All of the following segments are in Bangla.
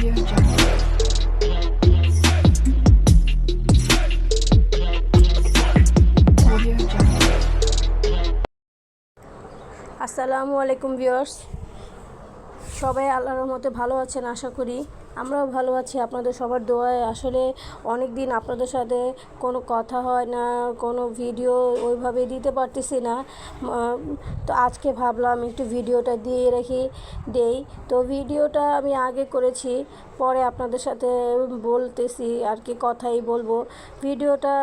আসসালামু আলাইকুম ভিউয়ার্স সবাই আল্লাহর মতে ভালো আছেন আশা করি। আমরাও ভালো আছি, আপনাদের সবার দোয়ায়। আসলে অনেক দিন আপনাদের সাথে কোনো কথা হয় না, কোনো ভিডিও ওইভাবে দিতে পারতেছি না। তো আজকে ভাবলাম একটু ভিডিওটা দিয়ে রাখি, দেই। তো ভিডিওটা আমি আগে করেছি, পরে আপনাদের সাথে বলতেছি আর কি, কথাই বলব। ভিডিওটা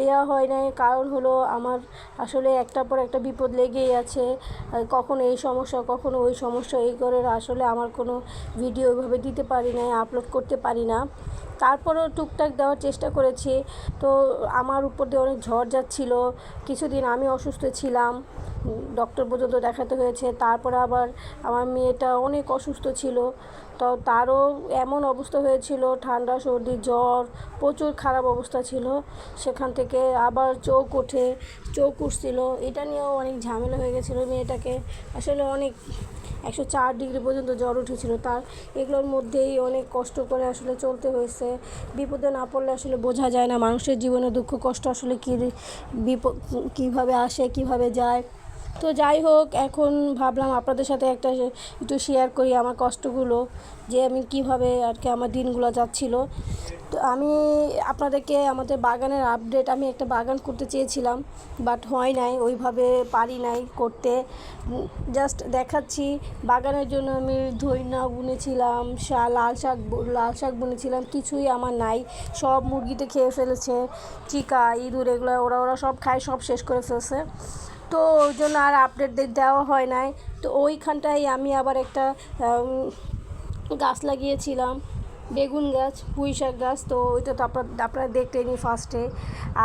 দেওয়া হয় নাই, কারণ হলো আমার আসলে একটার পর একটা বিপদ লেগেই আছে। কখনো এই সমস্যা, কখনো ওই সমস্যা, এই করে আসলে আমার কোনো ভিডিও ওইভাবে দিতে পারি না আপলোড করতে পারি না। তারপরেও টুকটাক দেওয়ার চেষ্টা করেছি। তো আমার উপর দিয়ে অনেক ঝড় যাচ্ছিল। কিছুদিন আমি অসুস্থ ছিলাম ডক্টর পর্যন্ত দেখাতে হয়েছে। তারপরে আবার আমার মেয়েটা অনেক অসুস্থ ছিল। তো তারও এমন অবস্থা হয়েছিল, ঠান্ডা, সর্দি, জ্বর, প্রচুর খারাপ অবস্থা ছিল। সেখান থেকে আবার চোখ ওঠে, চোখ উঠছিল। এটা নিয়েও অনেক ঝামেলা হয়ে গেছিল মেয়েটাকে। আসলে অনেক একশো চার ডিগ্রি পর্যন্ত জ্বর উঠেছিল। তার এগুলোর মধ্যেই অনেক কষ্ট করে আসলে চলতে হয়েছে। বিপদে না পড়লে আসলে বোঝা যায় না মানুষের জীবনে দুঃখ কষ্ট আসলে কী বিপ কীভাবে আসে, কীভাবে যায়। তো যাই হোক, এখন ভাবলাম আপনাদের সাথে একটা একটু শেয়ার করি আমার কষ্টগুলো, যে আমি কীভাবে আর কি আমার দিনগুলো যাচ্ছিল। তো আমি আপনাদেরকে আমাদের বাগানের আপডেট আমি একটা বাগান করতে চেয়েছিলাম বাট হয় নাই, ওইভাবে পারি নাই করতে। জাস্ট দেখাচ্ছি, বাগানের জন্য আমি ধইনা বুনেছিলাম লাল শাক লাল শাক বুনেছিলাম, কিছুই আমার নাই। সব মুরগিতে খেয়ে ফেলেছে, চিকা, ইঁদুর, এগুলো, ওরা ওরা সব খায়, সব শেষ করে ফেলছে। তো ওই জন্য আর আপডেট দেওয়া হয় নাই। তো ওইখানটায় আমি আবার একটা গাছ লাগিয়েছিলাম। বেগুন গাছ, পুঁই শাক গাছ, তো ওইটা তো আপনার, আপনারা দেখলেনি ফার্স্টে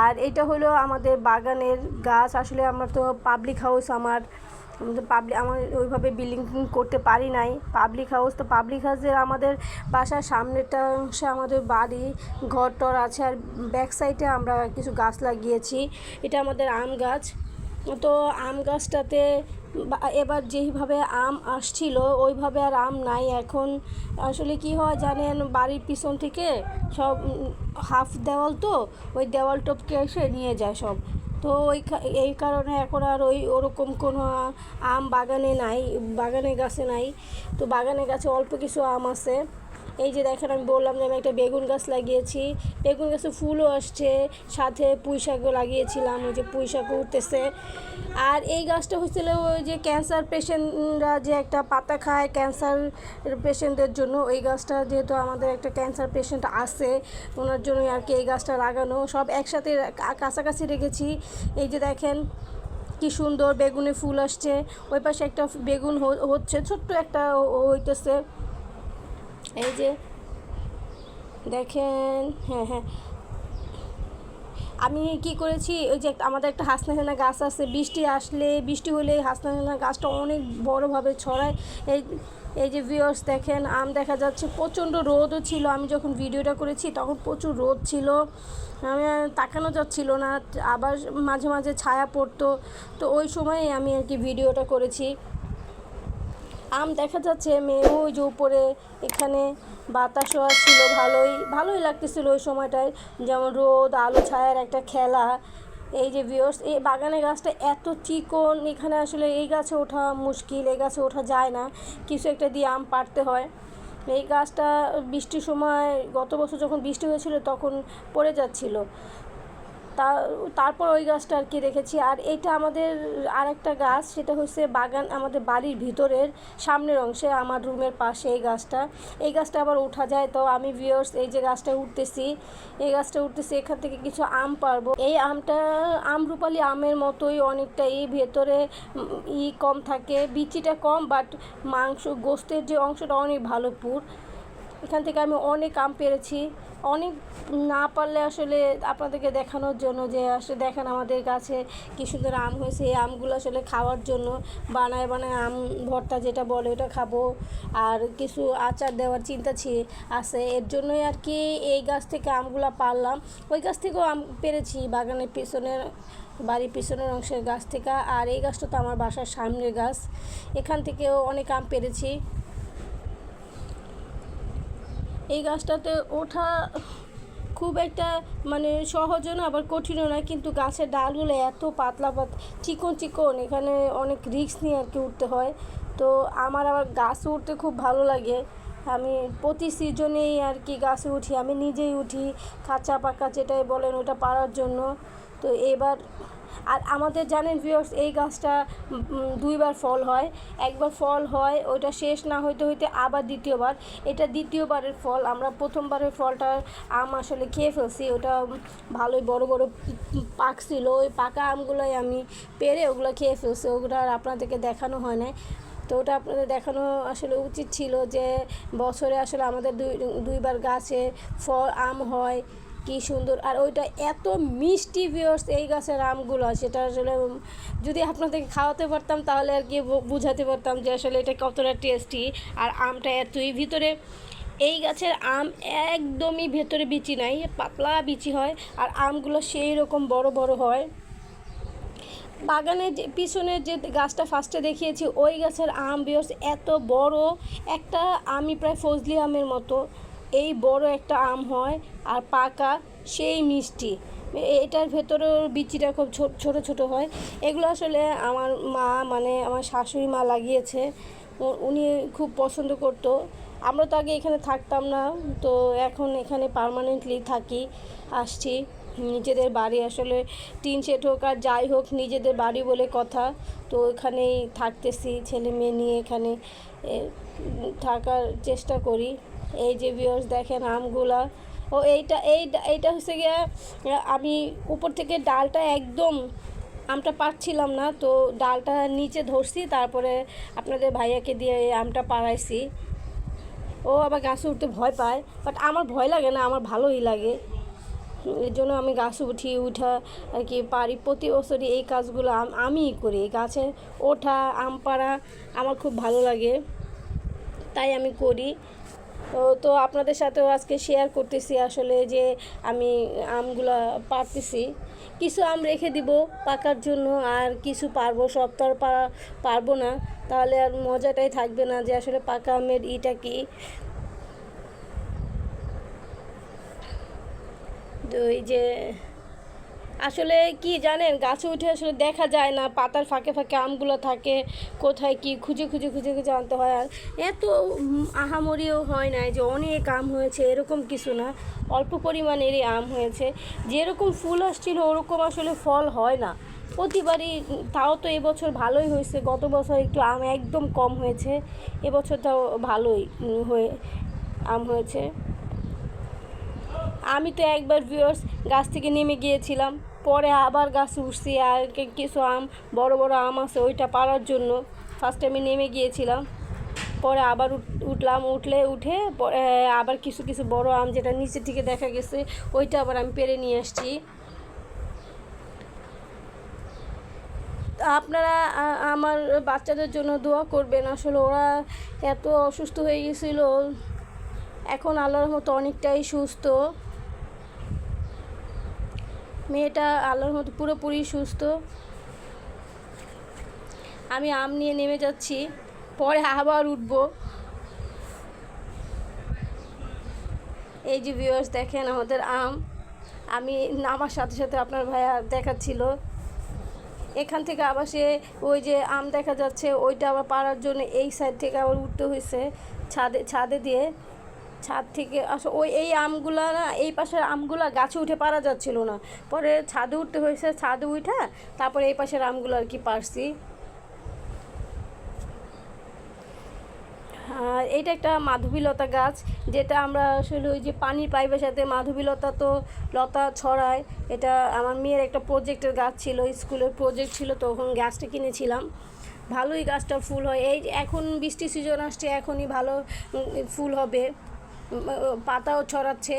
আর এটা হলো আমাদের বাগানের গাছ। আসলে আমার তো পাবলিক হাউস আমার পাবলিক আমার ওইভাবে বিল্ডিং করতে পারি নাই। পাবলিক হাউস তো পাবলিক হাউসের আমাদের বাসার সামনেটা অংশে আমাদের বাড়ি। ঘর টর আছে আর ব্যাক সাইডে আমরা কিছু গাছ লাগিয়েছি। এটা আমাদের আম গাছ। তো আম গাছটাতে এবার যেইভাবে আম আসছিল, ওইভাবে আর আম নাই। এখন আসলে কি হয় জানেন, বাড়ির পিছন থেকে সব হাফ দেওয়াল তো, ওই দেওয়াল টপকে এসে নিয়ে যায় সব। তো ওই এই কারণে এখন আর ওই ওরকম কোনো আম বাগানে নাই, বাগানে গাছে নাই। তো বাগানে গাছে অল্প কিছু আম আছে। এই যে দেখেন, আমি বললাম যে আমি একটা বেগুন গাছ লাগিয়েছি। বেগুন গাছে ফুলও আসছে, সাথে পুঁই শাকও লাগিয়েছিলাম, ওই যে পুঁই শাকও উঠতেছে। আর এই গাছটা হচ্ছিল ওই যে ক্যান্সার পেশেন্টরা যে একটা পাতা খায় ক্যান্সার পেশেন্টদের জন্য, ওই গাছটা যেহেতু আমাদের একটা ক্যান্সার পেশেন্ট আছে, ওনার জন্যই আর কি এই গাছটা লাগানো। সব একসাথে কাছাকাছি রেখেছি। এই যে দেখেন, কি সুন্দর বেগুনে ফুল আসছে। ওই পাশে একটা বেগুন হচ্ছে, ছোট্ট একটা হইতেছে। এই যে, দেখেন হ্যাঁ হ্যাঁ। আমি কি করেছি, ওই যে আমাদের একটা হাসনাহেনা গাছ আছে, বৃষ্টি আসলে, বৃষ্টি হলে হাসনাহেনা গাছটা অনেক বড়োভাবে ছড়ায়। এই এই যে ভিউয়ার্স দেখেন, আম দেখা যাচ্ছে, প্রচণ্ড রোদও ছিল। আমি যখন ভিডিওটা করেছি, তখন প্রচুর রোদ ছিল। আমি তাকানো যাচ্ছিল না, আবার মাঝে মাঝে ছায়া পড়তো। তো ওই সময় আমি আর কি ভিডিওটা করেছি। আম দেখা যাচ্ছে মেয়ে ওই যে উপরে এখানে বাতাসও ছিল ভালোই ভালোই লাগতেছিল ওই সময়টায়। যেমন রোদ, আলো ছায়ার একটা খেলা। এই যে ভিউর্স এই বাগানের গাছটা এত চিকন, এখানে আসলে এই গাছে ওঠা মুশকিল, এই গাছে ওঠা যায় না। কিছু একটা দিয়ে আম পাড়তে হয়। এই গাছটা বৃষ্টির সময়, গত বছর যখন বৃষ্টি হয়েছিল তখন পড়ে যাচ্ছিল। তা, তারপর ওই গাছটা আর কি রেখেছি। আর এটা আমাদের আরেকটা গাছ, সেটা হচ্ছে বাগান, আমাদের বাড়ির ভিতরের সামনের অংশে, আমার রুমের পাশে এই গাছটা। এই গাছটা আবার উঠা যায়। তো আমি ভিউয়ার্স এই যে গাছটা উঠতেছি, এই গাছটা উঠতেছি, এখান থেকে কিছু আম পারব। এই আমটা আমরুপালি আমের মতোই অনেকটা। এই ভেতরে ই কম থাকে, বিচিটা কম বাট মাংস, গোস্তের যে অংশটা, অনেক ভালো পুর। এখান থেকে আমি অনেক আম পেরেছি। অনেক না পারলে আসলে আপনাদেরকে দেখানোর জন্য যে আসলে দেখেন আমাদের কাছে কি সুন্দর আম হয়েছে। এই আমগুলো আসলে খাওয়ার জন্য বানায় বানায় আম ভর্তা যেটা বলে ওটা খাব। আর কিছু আচার দেওয়ার চিন্তা আছে। এর জন্যই আর কি এই গাছ থেকে আমগুলো পারলাম। ওই গাছ থেকেও আম পেরেছি বাগানের পিছনের, বাড়ির পিছনের অংশের গাছ থেকে। আর এই গাছটা তো আমার বাসার সামনের গাছ। এখান থেকেও অনেক আম পেরেছি। এই গাছটাতে ওঠা খুব একটা মানে সহজও না, আবার কঠিনও না, কিন্তু গাছের ডালগুলো এত পাতলা পাত চিকন চিকন, এখানে অনেক রিস্ক নিয়ে আর কি উঠতে হয়। তো আমার আবার গাছ উঠতে খুব ভালো লাগে। আমি প্রতি সিজনেই আর কি গাছে উঠি, আমি নিজেই উঠি কাঁচা পাকা যেটাই বলেন ওটা পারার জন্য। তো এবার আর আমাদের জানেন ভিউয়ার্স এই গাছটা দুইবার ফল হয়। একবার ফল হয়, ওইটা শেষ না হইতে হইতে আবার দ্বিতীয়বার। এটা দ্বিতীয়বারের ফল, আমরা প্রথমবারের ফলটা আম আসলে খেয়ে ফেলছি। ওটা ভালোই বড় বড় পাকছিল ওই পাকা আমগুলোই আমি পেরে ওগুলো খেয়ে ফেলছি। ওগুলো আর আপনাদেরকে দেখানো হয় না তো ওটা আপনাদের দেখানো আসলে উচিত ছিল যে বছরে আসলে আমাদের দুই, দুইবার গাছে ফল, আম হয়। কি সুন্দর। আর ওইটা এত মিষ্টি ভিওর্স এই গাছের আমগুলো, সেটা আসলে যদি আপনাদেরকে খাওয়াতে পারতাম তাহলে আর কি বুঝাতে পারতাম যে আসলে এটা কতটা টেস্টি আর আমটা এতই ভিতরে, এই গাছের আম একদমই ভেতরে বিচি নাই, পাতলা বিচি হয়, আর আমগুলো সেই রকম বড় বড় হয়। বাগানের যে পিছনের যে গাছটা ফার্স্টে দেখিয়েছি, ওই গাছের আম বিয়স এত বড়, একটা আমি প্রায় ফজলি আমের মতো। এই বড় একটা আম হয় আর পাকা, সেই মিষ্টি। এটার ভেতরেও বিচিটা খুব ছোট ছোট হয়। এগুলো আসলে আমার মা মানে আমার শাশুড়ি মা লাগিয়েছে। উনি খুব পছন্দ করতো। আমরা তো আগে এখানে থাকতাম না, তো এখন এখানে পার্মানেন্টলি থাকি, আসছি। নিজেদের বাড়ি আসলে টিন শেড হোক আর যাই হোক, নিজেদের বাড়ি বলে কথা। তো এখানেই থাকতেছি, ছেলে মেয়ে নিয়ে এখানে থাকার চেষ্টা করি। এই যে ভিউয়ার্স দেখেন আমগুলা। ও এইটা এই এইটা হচ্ছে গিয়ে, আমি উপর থেকে ডালটা একদম আমটা পাচ্ছিলাম না, তো ডালটা নিচে ধরছি, তারপরে আপনাদের ভাইয়াকে দিয়ে এই আমটা পাড়াইছি। ও আবার গাছে উঠতে ভয় পায় বাট আমার ভয় লাগে না, আমার ভালোই লাগে। এর জন্য আমি গাছে উঠি, উঠা আর কি পারি প্রতি বছরই এই কাজগুলো আম- আমিই করি। গাছে ওঠা, আম পাড়া আমার খুব ভালো লাগে, তাই আমি করি। তো আপনাদের সাথেও আজকে শেয়ার করতেছি আসলে যে আমি আমগুলো পারতেছি। কিছু আম রেখে দিব পাকার জন্য, আর কিছু পারব, সব তো আর পারা পারব না। তাহলে আর মজাটাই থাকবে না যে আসলে পাকা আমের ইটা কি। তো এই যে আসলে কি জানেন, গাছে উঠে আসলে দেখা যায় না, পাতার ফাঁকে ফাঁকে আমগুলো থাকে, কোথায় কি খুঁজে খুঁজে খুঁজে খুঁজে আনতে হয়। আর এত আহামরিও হয় না যে অনেক আম হয়েছে, এরকম কিছু না। অল্প পরিমাণেরই আম হয়েছে। যেরকম ফুল আসছিল, ওরকম আসলে ফল হয় না। প্রতিবারই, তাও তো এবছর ভালোই হয়েছে। গত বছর একটু আম একদম কম হয়েছে এবছর তাও ভালোই হয়ে, আম হয়েছে। আমি তো একবার ভিউয়ার্স গাছ থেকে নেমে গিয়েছিলাম। পরে আবার গাছে উঠছি আর কিছু আম, বড় বড় আম আছে ওইটা পাড়ার জন্য। ফার্স্টে আমি নেমে গিয়েছিলাম, পরে আবার উঠ- উঠলাম, উঠলে উঠে পরে আবার কিছু কিছু বড় আম যেটা নিচে থেকে দেখা গেছে, ওইটা আবার আমি পেরে নিয়ে আসছি। আপনারা আমার বাচ্চাদের জন্য দোয়া করবেন, আসলে ওরা এত অসুস্থ হয়ে গেছিল। এখন আল্লাহর মতো অনেকটাই সুস্থ। মেয়েটা আল্লাহর মতো পুরোপুরি সুস্থ। আমি আম নিয়ে নেমে যাচ্ছি, পরে আবার উঠব। এই যে ভিউয়ার্স দেখেন আমাদের আম, আমি নামার সাথে সাথে আপনার ভাইয়া দেখাচ্ছিল। এখান থেকে আবার সে ওই যে আম দেখা যাচ্ছে, ওইটা আবার পাড়ার জন্য এই সাইড থেকে আবার উঠতে হয়েছে ছাদে ছাদে দিয়ে। ছাদ থেকে আসলে ওই, এই আমগুলা না, এই পাশের আমগুলা গাছে উঠে পারা যাচ্ছিল না। পরে ছাদে উঠতে হয়েছে, ছাদে উঠে তারপরে এই পাশের আমগুলো আর কি পারছি। আর এইটা একটা মাধবীলতা গাছ, যেটা আমরা আসলে ওই যে পানির পাইপের সাথে মাধবীলতা তো লতা ছড়ায়। এটা আমার মেয়ের একটা প্রজেক্টের গাছ ছিল, স্কুলের প্রজেক্ট ছিল, তখন গাছটা কিনেছিলাম। ভালোই গাছটা ফুল হয়। এই এখন বৃষ্টি সিজন আসছে, এখনই ভালো ফুল হবে। পাতাও ছড়াচ্ছে।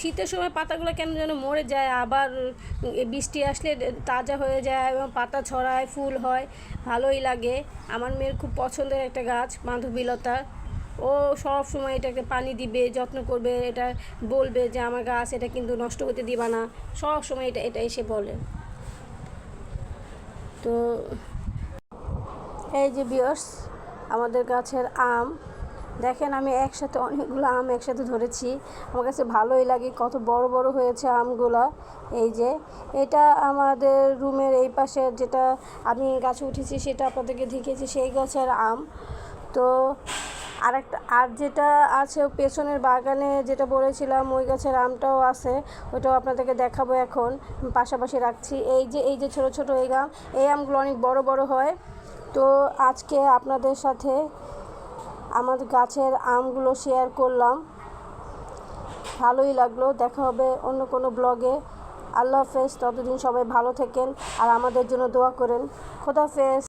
শীতের সময় পাতাগুলো কেন যেন মরে যায়, আবার বৃষ্টি আসলে তাজা হয়ে যায় এবং পাতা ছড়ায়, ফুল হয়, ভালোই লাগে। আমার মেয়ের খুব পছন্দের একটা গাছ মাধবীলতা ও সব সময় এটাকে পানি দিবে, যত্ন করবে, এটা বলবে যে আমার গাছ এটা কিন্তু নষ্ট হতে দিবা না। সব সময় এটা এটা এসে বলে। তো এই যে বিয়র্স আমাদের গাছের আম দেখেন আমি একসাথে অনেকগুলো আম একসাথে ধরেছি। আমার কাছে ভালোই লাগে, কত বড় বড় হয়েছে আমগুলো। এই যে, এটা আমাদের রুমের এই পাশে যেটা আমি গাছে উঠেছি, সেটা আপনাদেরকে দেখিয়েছি, সেই গাছের আম। তো আরেকটা, আর যেটা আছে পেছনের বাগানে যেটা বলেছিলাম, ওই গাছের আমটাও আছে ওইটাও আপনাদেরকে দেখাবো এখন। পাশাপাশি রাখছি। এই যে এই যে ছোট ছোট এই আম এই আমগুলো অনেক বড় বড় হয়। তো আজকে আপনাদের সাথে আমাদের গাছের আমগুলো শেয়ার করলাম। ভালোই লাগল। দেখা হবে অন্য কোনো ব্লগে আল্লাহ হাফেজ। ততদিন সবাই ভালো থাকেন আর আমাদের জন্য দোয়া করেন। খোদা খোদাফেজ